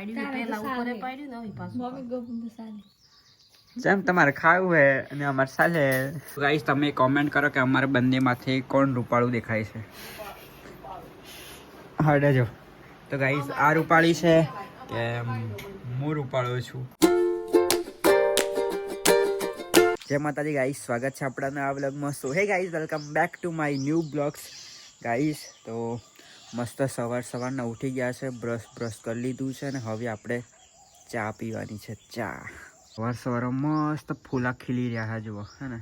પાડ્યું પેલા ઉપર પાડ્યું ને હવે પાછું મમ્મી ગોપન તો જેમ તમારે ખાવું હે અને અમારે સાલે. ગાઈસ તમે કોમેન્ટ કરો કે અમારે બંનેમાંથી કોણ રૂપાળું દેખાય છે. હા જો. તો ગાઈસ આ રૂપાળી છે કે હું રૂપાળો છું. જય માતાજી ગાઈસ સ્વાગત છે આપણા આ બ્લોગમાં so hey guys welcome back to my new blogs guys તો મસ્ત સવાર સવારના ઉઠી ગયા છે બ્રશ બ્રશ કરી લીધું છે ને હવે આપણે ચા પીવાની છે ચા. સવાર સવાર મસ્ત ફૂલા ખીલી રહ્યા છે જુઓ હે ને?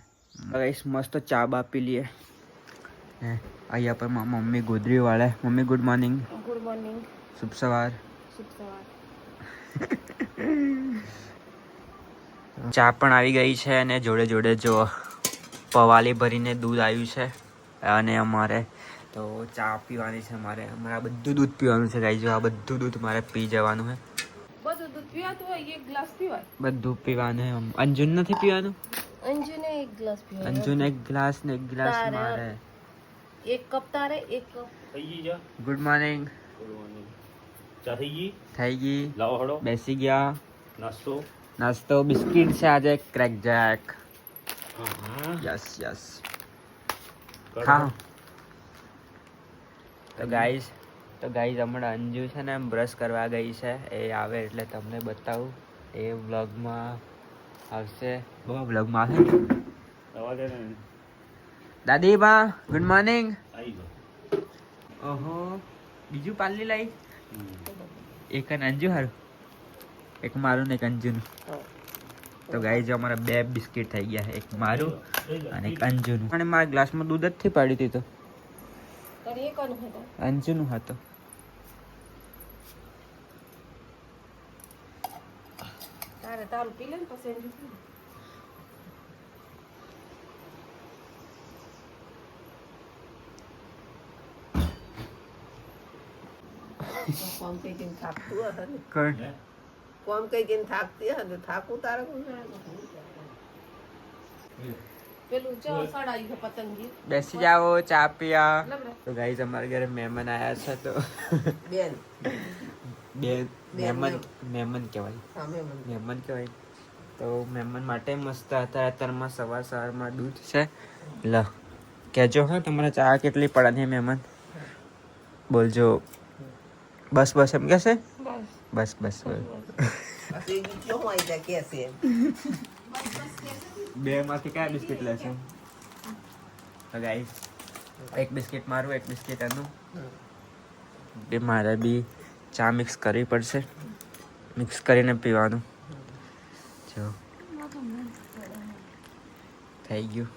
ગાઈસ મસ્ત ચા બા પી લઈએ. હે અહીંયા પર મમ્મી ગોદરી વાળે. Mummy good morning. Good morning. શુભ સવાર. શુભ સવાર. ચા પણ આવી ગઈ છે અને જોડે જોડે જો પવાલી ભરીને દૂધ આવ્યું છે અને અમારે તો ચા પીવાની છે મારે. અમારે આ બધું દૂધ પીવાનું છે ગાઈ જો આ બધું દૂધ મારે પી જવાનું છે. બધું દૂધ પીવાતું હોય એક ગ્લાસ પીવાય. બધું પીવાનું છે અંજુન નથી પીવાનું? અંજુને એક ગ્લાસ પીવાનું. અંજુન એક ગ્લાસ ને એક ગ્લાસ મારે. એક કપ તારે એક કપ. થઈ ગઈ જા ગુડ મોર્નિંગ. ચા થઈ ગઈ? થઈ ગઈ. લાવો હળો. બેસી ગયા. નાસ્તો? નાસ્તો બિસ્કિટ છે આજે ક્રેક જેક. Yes yes. કડો. તો ગાઈઝ તો ગાઈઝ હમણાં અંજુ છે ને એમ બ્રશ કરવા ગઈ છે. એ આવે એટલે તમને બતાવું. એ વ્લોગમાં આવશે. બહુ વ્લોગમાં આવશે. દાદી બા ગુડ મોર્નિંગ ઓહો બીજું પાલી લાવી એક અંજુ હારું. એક મારું ને એક અંજુનું. તો ગાઈઝ અમારા બે બિસ્કિટ થઈ ગયા. એક મારું અને એક અંજુનું. અને મારા ગ્લાસમાં દૂધ જ થી પાડી હતી તો. અંજુનું હતો. તારે તારું પી લે ને પછી અંજુ કોમ કઈ કઈ થાકતું હશે કોણ? કોમ કઈ કઈ થાકતી હશે ને? થાકું તારે કોણ બેસી જાઓ ચા પીયા. તો ગાઈઝ અમારા ઘરે મહેમાન આવ્યા છે તો. બેન. બેન મહેમાન મહેમાન કહેવાય. મહેમાન. કહેવાય. તો મહેમાન માટે મસ્ત હતા. અત્યારમાં સવાર સવારમાં દૂધ છે. લ કહેજો હા તમારે ચા કેટલી પડે છે મહેમાન? બોલજો. બસ બસ એમ કહેશે બસ. બસ બસ બસ પછી ક્યો હોય ત્યાં કે છે બે માંથી કયા બિસ્કિટ લેશે? તો ગાઈસ એક બિસ્કિટ મારું એક બિસ્કિટ એનું. બે મારે બી ચા મિક્સ કરવી પડશે. મિક્સ કરીને પીવાનું. જો. થઈ ગયું.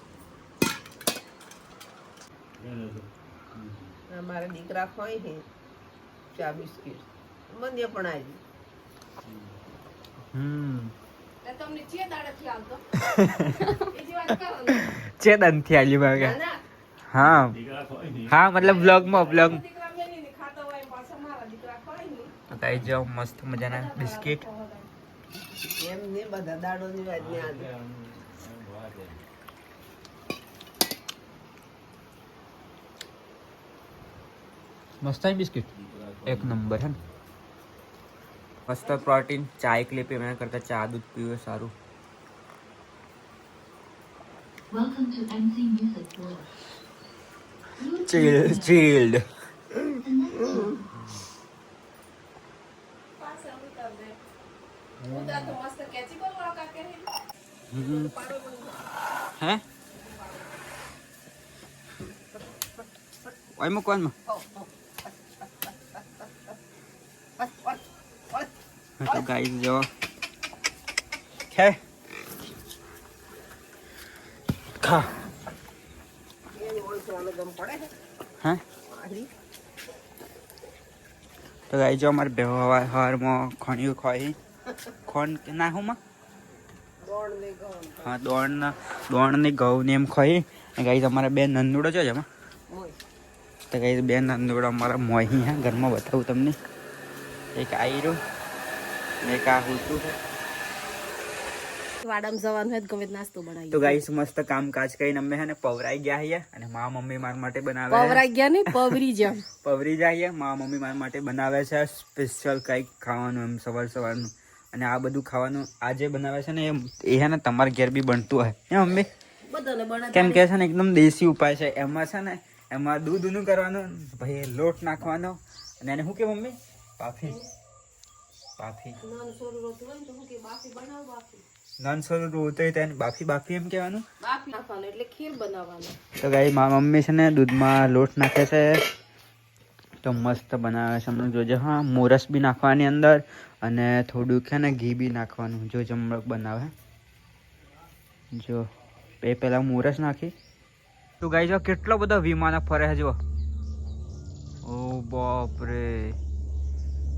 મારા દીકરા ખોઈ છે ચા બિસ્કિટ. બંધ પણ આવી હમ. તમને ચે દાડેથી આવતો. બીજી વાત કરો ને. છે દનથી આલી ના, ભાગે હા. હા મતલબ બ્લોગમાં બ્લોગ દીકરા મેલીને ખાતા હોય પાછા મારા દીકરા ખોય નહીં. તો જો મસ્ત મજાના બિસ્કિટ. એમ ને બધા દાડોની વાત ને આજે મસ્ત બિસ્કિટ. એક નંબર હે ને. મસ્ત પ્રોટીન ચા એકલી એના કરતા ચા દૂધ પીવે સારું. ચીલ્ડ હે? ઓય મૂકવાનું તો ગાઈસ જો. ખે. ખા. હે? તો ગાઈ જો અમારે હવાર હવારમાં ખણ્યું ખોઈ. ખોન ના હું માં? હા, દોણ ને ઘઉં ને એમ ખોઈ. ગાઈ અમારા બે નંદુડો છે એમાં તો ગાઈ બે નંદુડો અમારા મોહી હા, ઘરમાં બતાવું તમને. એક આયરું. ને એક આ હુતું જવાનું હોય ગમે નાસ્તો બનાવી તો ગાઈસ મસ્ત કામકાજ કરીને અમે હે ને પવરાઈ ગયા છીએ અને મા મમ્મી મારા માટે બનાવે પવરાઈ ગયા ને પવરી જેમ. પવરી જઈએ મા મમ્મી મારા માટે બનાવે છે સ્પેશિયલ કંઈક ખાવાનું એમ સવાર સવારનું. અને આ બધું ખાવાનું આજે બનાવે છે ને એ- એ હે ને તમારા ઘેર બી બનતું હોય. હે મમ્મી? કેમ કે છે ને એકદમ દેશી ઉપાય છે. એમાં છે ને એમાં દૂધ ઊનું કરવાનું ભાઈ લોટ નાખવાનો. અને એને શું કે મમ્મી? પાફી બાફી. બનાવો બાફી. નોનસો તેને બાફી બાફી એમ કહેવાનું? બાફી નાખવાનું એટલે ખીર બનાવવાનું. તો ગાઈ મારા મમ્મી છે ને દૂધમાં લોટ નાખે છે. તો મસ્ત બનાવે છે હમણાં. જોજો હા મોરસ બી નાખવાની અંદર અને થોડુંક છે ને ઘી બી નાખવાનું. જો જમણક બનાવે. જો એ પહેલાં મોરસ નાખી. તો ગાઈ જો કેટલો બધો વિમાનો ફરે છે જો ઓ બાપ રે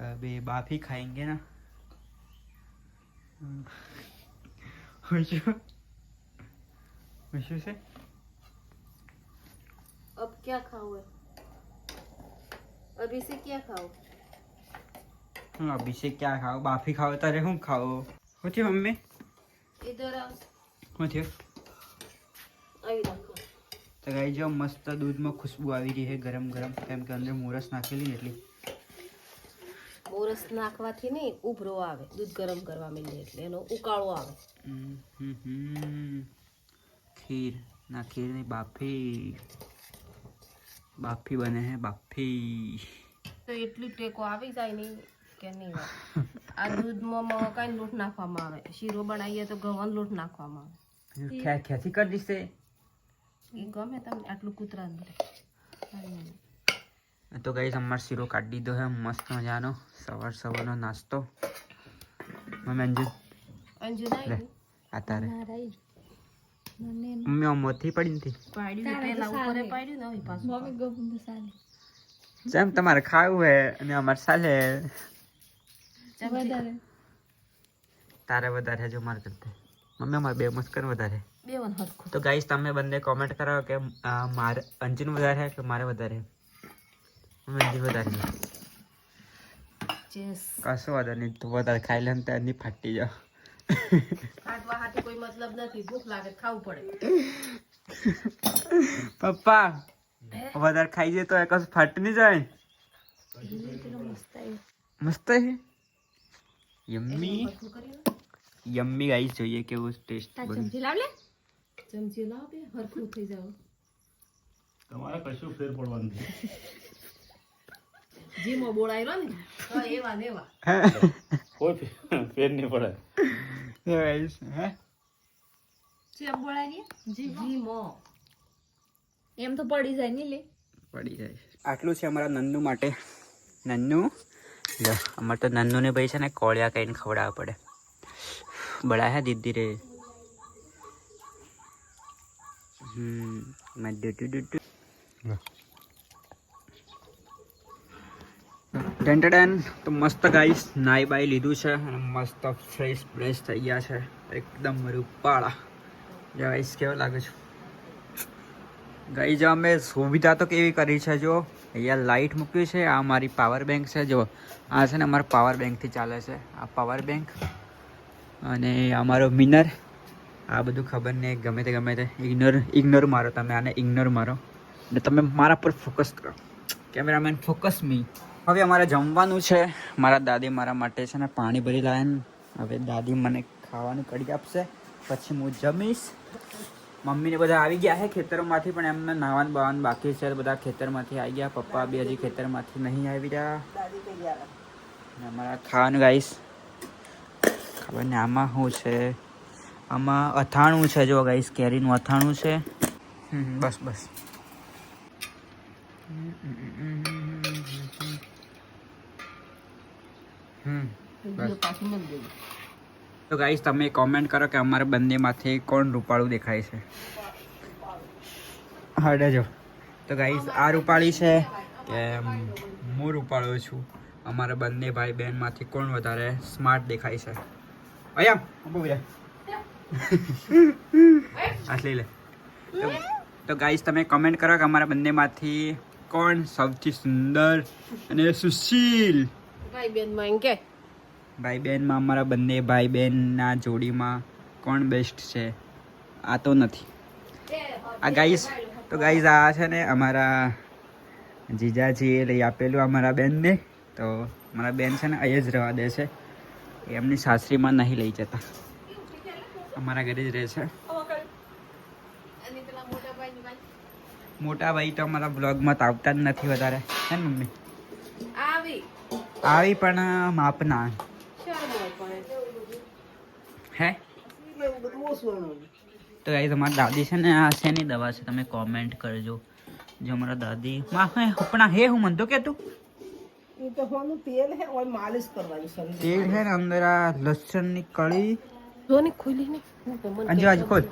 अब ये बाप ही खाएंगे ना खुशू खुशू से अब क्या खाओ है अब इसे क्या खाओ हाँ अभी से क्या खाओ बाप ही खाओ तारे हूँ खाओ શું થયું મમ્મી इधर आओ શું થયું આવી રાખો તો ગાઈ જો મસ્ત દૂધમાં ખુશ્બુ આવી રહી છે ગરમ ગરમ કેમ કે અંદર મોરસ નાખેલી ને એટલી મોરસ નાખવાથી નહીં ઉભરો આવે. દૂધ ગરમ કરવા માંડે એટલે એનો ઉકાળો આવે. ખીર. ના ખીર નહીં બાફી. બાફી બને હે બાફી. તો એટલી ટેકો આવી જાય નહીં કે નહીં આ દૂધમાં મ- કાંઈ લોટ નાખવામાં આવે. શીરો બનાવીએ તો ઘઉંનો લોટ નાખવામાં આવે. ખ્યાથી કરી દીશે. એ ગમે તમને આટલું કૂતરા તો ગઈ અમાર શીરો કાઢી દીધો હે મસ્ત મજાનો. સવાર સવારનો નાસ્તો. મમ્મી અંજુ? અંજુ લે નાઈ આ તારે. મમ્મી આમ મોથી પડી નથી પાડ્યું ને પહેલા ઉપર પાડ્યું ને હવે પાછું જેમ તમારે ખાવું હે અને અમારે ચાલે ચમચી. તારે વધારે જો મારે કરતા. મમ્મી અમારે બે મસ્કર વધારે. બે વન હરખું. તો ગાઈસ તમે બંને કોમેન્ટ કરો કે આ મારે અંજુનું વધારે છે કે મારે વધારે? અંજુ વધારે કશો વાંધો નહીં તું વધારે ખાઈ લે ને તો એની ફાટી જાવ કોઈ મતલબ નથી ભૂખ લાગે ખાવું પડે પપ્પા વધારે ખાઈ જાય તો એ કશું ફાટી નહીં જાય મસ્ત છે યમ્મી યમ્મી ગાઈસ જોઈએ કેવું ટેસ્ટ બને ચમચી લાવ લે ચમચી લાવ બે હરખું થઈ જાવ તમારે કશું ફેર પડવાનું નથી જીમો બોળાયેલો ને. તો એવા નેવા કોઈ ફેર- નહીં પડે. હે? ચેમ બોળાય જીમો એમ. તો પડી જાય નહીં લે. પડી જાય. આટલું છે અમારા નન્નુ માટે. નન્નુ લો અમારે તો નન્નુને ભાઈ છે ને કોળિયા કહીને ખવડાવવા પડે. બળાયા હે દીદી રે. હમ મેં ડુ ડૂટુ. ડન તો મસ્ત ગાઈસ નાઈ બાઈ લીધું છે અને મસ્ત ફ્રેશ ફ્રેશ થઈ ગયા છે. એકદમ રૂપાળા. ગાઈસ કેવો લાગે છે? ગાઈ જો અમે સુવિધા તો કેવી કરી છે, જો? અહીંયા લાઇટ મૂક્યું છે, આ મારી પાવર બેંક છે, જો. આ છે ને અમારા પાવર બેંકથી ચાલે છે, આ પાવર બેંક અને અમારો મિનર આ બધું ખબર નહીં, ગમે તે ગમે તે. ઇગ્નોર ઇગ્નોર મારો તમે, આને ઇગ્નોર મારો. ને તમે મારા પર ફોકસ કરો. કેમેરામેન ફોકસ મી હવે અમારે જમવાનું છે. મારા દાદી મારા માટે છે ને પાણી ભરી લાવે હવે દાદી મને ખાવાનું કરી આપશે. પછી હું જમીશ. મમ્મીને બધા આવી ગયા છે ખેતરોમાંથી, પણ એમને નાવાનું બાવાનું બાકી છે. બધા ખેતરમાંથી આવી ગયા. પપ્પા બી હજી ખેતરમાંથી નહીં આવી રહ્યા. અમારા ખાવાનું ગાઈશ ખબર ને આમાં શું છે? આમાં અથાણું છે. જો ગાઈશ કેરીનું અથાણું છે. બસ બસ હમ બસ પાછું મત દેવું તો ગાઈસ તમે કોમેન્ટ કરો કે અમારા બંનેમાંથી કોણ રૂપાળું દેખાય છે. હા જો તો ગાઈસ આ રૂપાળી છે કે હું રૂપાળો છું. અમારા બંને ભાઈ બહેનમાંથી કોણ વધારે સ્માર્ટ દેખાય છે? અહીંયા ઊભો આટલી લે. તો- તો ગાઈસ તમે કમેન્ટ કરો કે અમારા બંનેમાંથી કોણ સૌથી સુંદર અને સુશીલ ભાઈ બેનમાં કે? ભાઈ બહેનમાં અમારા બંને ભાઈ બહેનના જોડીમાં કોણ બેસ્ટ છે? આ તો નથી. આ ગાઈસ તો ગાઈસ આ છે ને અમારા જીજાજીએ લઈ આપેલું અમારા બેનને. તો મારા બેન છે ને અહીંયા જ રહેવા દે છે. એમની સાસરીમાં નહીં લઈ જતા. અમારા ઘરે જ રહે છે. મોટા ભાઈ તો અમારા બ્લોગમાં તો આવતા જ નથી વધારે. છે ને મમ્મી? આવી પણ માપના હે? તો ગાઈ તમારી દાદી છે ને આ શેની દવા છે તમે કોમેન્ટ કરજો. જો મારા દાદી માં હે હે હું મનતો કે તું? તો તેલ હે ઓય માલિશ કરવાની તેલ છે ને અંદર આ લસણની કળી. જો ને ખોલી ને. હું તો મને અંજુ આજે ખોલ.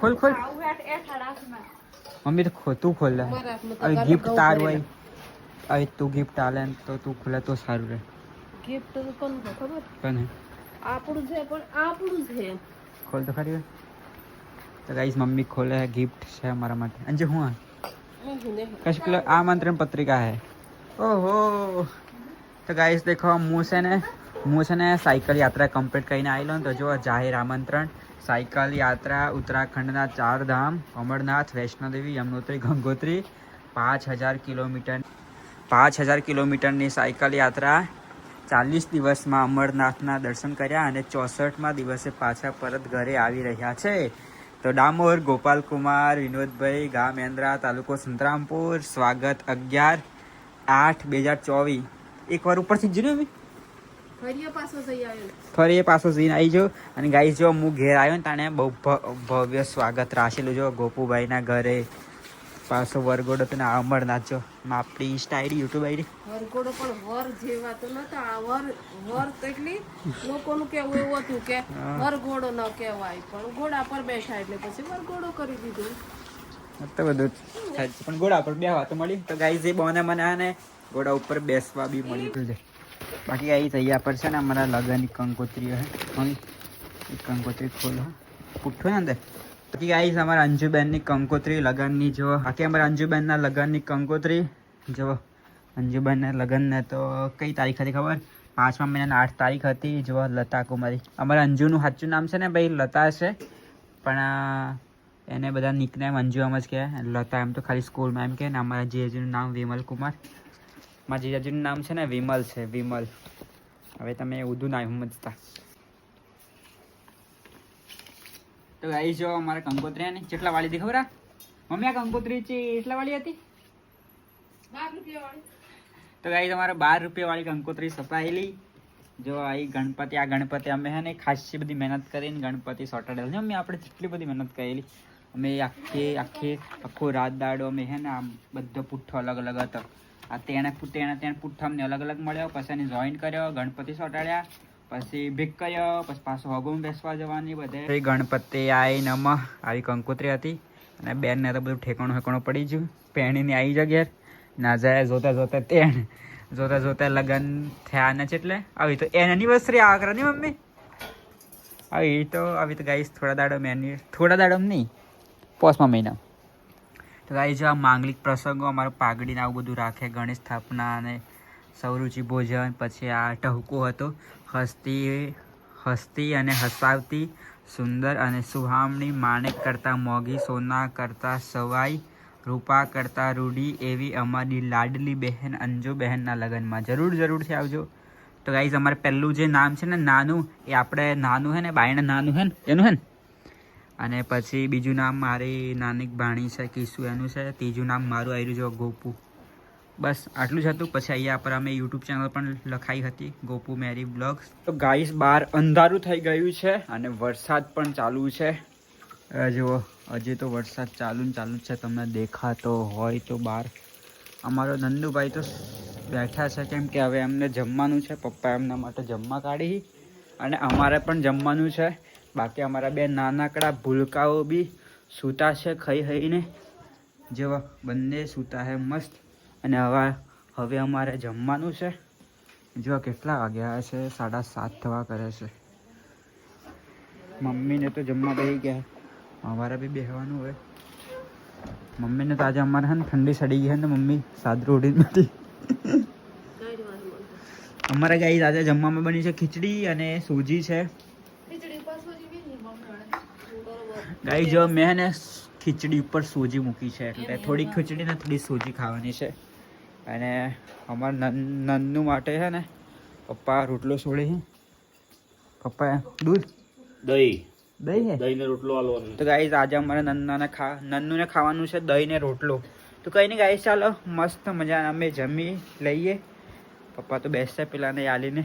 ખોલ ખોલ. મમ્મી તો ખોતું ખોલ તો ગિફ્ટ તાર હોય. હવે તું ગિફ્ટ આલે ને તો તું ખોલે તો સારું રહે. ગિફ્ટ તો કોણ છે ખબર? હે આપણું છે પણ આપણું છે. ખોલ તો ખરી તો ગાઈસ મમ્મી ખોલે ગિફ્ટ છે અમારા માટે. અંજે હું કશ કિલો આમંત્રણ પત્રિકા હે. ઓહો. તો ગાઈસ દેખો હું છે ને હું છે ને સાયકલ યાત્રા કમ્પ્લીટ કરીને આવેલો ને તો જો જાહેર આમંત્રણ. સાયકલ યાત્રા ઉત્તરાખંડના ચાર ધામ અમરનાથ વૈષ્ણોદેવી યમનોત્રી ગંગોત્રી પાંચ હજાર કિલોમીટર પાંચ હજાર કિલોમીટરની સાયકલ યાત્રા ચાલીસ દિવસમાં અમરનાથના દર્શન કર્યા અને ચોસઠમાં દિવસે પાછા પરત ઘરે આવી રહ્યા છે. તો ડામોર ગોપાલકુમાર વિનોદભાઈ ગામ એન્દ્રા તાલુકો સંતરામપુર સ્વાગત અગિયાર આઠ બે હજાર ચોવીસ. એકવાર ઉપરથી જ જોયું ફરી એ પાછો સીન આવી ગયો અને ગાઈ જો હું ઘેર આવ્યો ને તાણે બહુ ભવ્ય સ્વાગત રાખેલું જો ગોપુભાઈના ઘરે. પાછો વરગોડો તને આ અમરનાથ જો. આપણી ઇન્સ્ટા આઈડી યુટ્યુબ આઈડી વરઘોડો પણ વર જેવા તો નતો. આ વર વર તો એટલી લોકોનું કેવું એવું હતું કે વરઘોડો ન કહેવાય. પણ ઘોડા પર બેઠા એટલે પછી વરઘોડો કરી દીધું. તો બધું. પણ ઘોડા પર બેહવા તો મળી. તો ગાઈ જે બોને મને આને ઘોડા ઉપર બેસવા બી મળી. છે બાકી આવી તૈયાર પર છે ને અમારા લગનની કંકોત્રીઓ હે. કંકોત્રી ખોલો. પુઠ્ઠો ને અંદર. બાકી ગાઈસ અમારા અંજુબેનની કંકોત્રી લગનની જો બાકી અમારા અંજુબેનના લગનની કંકોત્રી જો અંજુબેનના લગનને તો કઈ તારીખ હતી ખબર? પાંચમા મહિનાના આઠ તારીખ હતી જો લતા કુમારી અમારા અંજુનું સાચું નામ છે ને ભાઈ? લતા છે. પણ એને બધા નિકનેમ અંજુ એમ જ કહે લતા એમ તો ખાલી સ્કૂલમાં એમ કહે ને અમારા જીજાજીનું નામ વિમલ કુમાર. મારા જીજાજીનું નામ છે ને વિમલ છે, વિમલ. હવે તમે ઉદું ના સમજતા. તો ગાઈ જો અમારા કંકોત્રી ને કેટલા વાળી હતી ખબર? મમ્મી આ કંકોત્રી છે એટલા વાળી હતી? તો ગાઈ તમારે બાર રૂપિયા વાળી કંકોત્રી સપાયેલી. જો આ ગણપતિ આ ગણપતિ અમે હે ને ખાસી બધી મહેનત કરીને ગણપતિ સોટાડેલ. છે અમે આપણે જેટલી બધી મહેનત કરેલી અમે આખી આખી આખો રાત દાડો અમે હે ને આમ બધો પુઠ્ઠો અલગ અલગ હતો. આ તેણે તેણે તેણે પુઠ્ઠો અમને અલગ અલગ મળ્યો પછી એને જોઈન કર્યો ગણપતિ સોટાડ્યા. પછી ભીકય પછી પાછો હગુમ બેસવા જવાની બધે. ગણપતિ આઈ નમ આવી કંકોત્રી હતી. અને બેનને તો બધું ઠેકાણું ઠેકાણું પડી ગયું. પેણીની આવી જગ્યા ના જાય, જોતા જોતા તેણ. જોતા જોતા લગ્ન થયા ને એટલે આવી તો એન એનિવર્સરી આ કરે ને મમ્મી? આવી તો આવી તો ગાઈશ થોડા દાડો એની થોડા દાડો નહીં. પોસમા મહિના. તો ગાઈ આ માંગલિક પ્રસંગો અમારો પાઘડીને આવું બધું રાખે, ગણેશ સ્થાપના અને સૌરુચિ ભોજન, પછી આ ટહુકો હતો. હસતી હસતી અને હસાવતી, સુંદર અને સુહામણી માણેક કરતાં મોગી સોના કરતાં સવાઈ, રૂપા કરતાં રૂડી એવી અમારી લાડલી બહેન, અંજુ બહેનના લગ્નમાં. જરૂર, જરૂરથી આવજો. તો ગાઈઝ અમારે પહેલું જે નામ છે ને, નાનું, એ આપણે નાનું હે ને, બાયણ નાનું હે ને, એનું હે ને? અને પછી બીજું નામ મારી નાની ભાણી છે, કિસુ એનું છે, ત્રીજું નામ મારું આવી રહ્યું છે, ગોપુ. બસ, આટલું જ હતું. પછી અહીંયા પર અમે યુટ્યુબ ચેનલ પણ લખાઈ હતી, ગોપુ મેરી બ્લોગ્સ તો ગાઈસ બહાર અંધારું થઈ ગયું છે અને વરસાદ પણ ચાલુ છે. જુઓ, હજી તો વરસાદ ચાલુ ને ચાલુ છે. તમને દેખાતો હોય તો બહાર. અમારો નંદુભાઈ તો બેઠા છે કેમ કે હવે એમને જમવાનું છે. પપ્પા એમના માટે જમવા કાઢી. અને અમારે પણ જમવાનું છે. બાકી અમારા બે નાનકડા ભૂલકાઓ બી સૂતા છે, ખાઈ ખાઈને. જેવા બંને સૂતા છે, મસ્ત. અને હવે હવે અમારે જમવાનું છે. જો કેટલા વાગ્યા છે? સાડા સાત થવા કરે છે. મમ્મીને તો જમવા બેસી ગયા. અમારે બી બેસવાનું હોય. મમ્મીને તો આજે અમારે છે ને ઠંડી સડી ગઈ છે ને મમ્મી સાદરું ઉડી નથી અમારે ગાઈ આજે જમવામાં બની છે ખીચડી અને સૂજી છે. ગાઈ જો મેં ને ખીચડી ઉપર સૂજી મૂકી છે એટલે થોડી ખીચડી ને થોડી સૂજી ખાવાની છે. અને અમારા નન નન્નુ માટે છે ને પપ્પા રોટલો છોડે છે. પપ્પા દૂધ? દહીં. દહીં હે દહીં ને રોટલો આલવાનો તો ગાઈઝ આજે અમારે નન્નાને ખા નન્નુને ખાવાનું છે દહીં ને રોટલો. તો કંઈ નહીં ગાઈઝ ચાલો મસ્ત મજા અમે જમી લઈએ. પપ્પા તો બેસશે પેલાને આલીને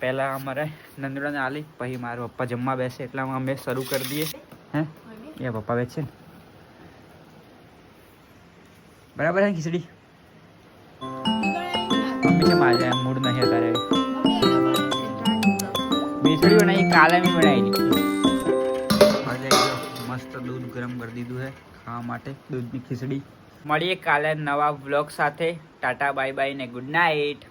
પહેલાં અમારે નંદુડાને આલી પછી મારા પપ્પા જમવા બેસે એટલામાં અમે શરૂ કરી દઈએ. હે? એ પપ્પા બેસે. ને બરાબર છે ખીચડી? છે મૂડ નહીં અત્યારે. મીઠડી બનાવી કાલે મેં બનાવી આજે મસ્ત દૂધ ગરમ કરી દીધું છે ખાવા માટે દૂધની ખીચડી. મળીએ કાલે નવા બ્લોગ સાથે. ટાટા બાય બાય ને ગુડ નાઇટ.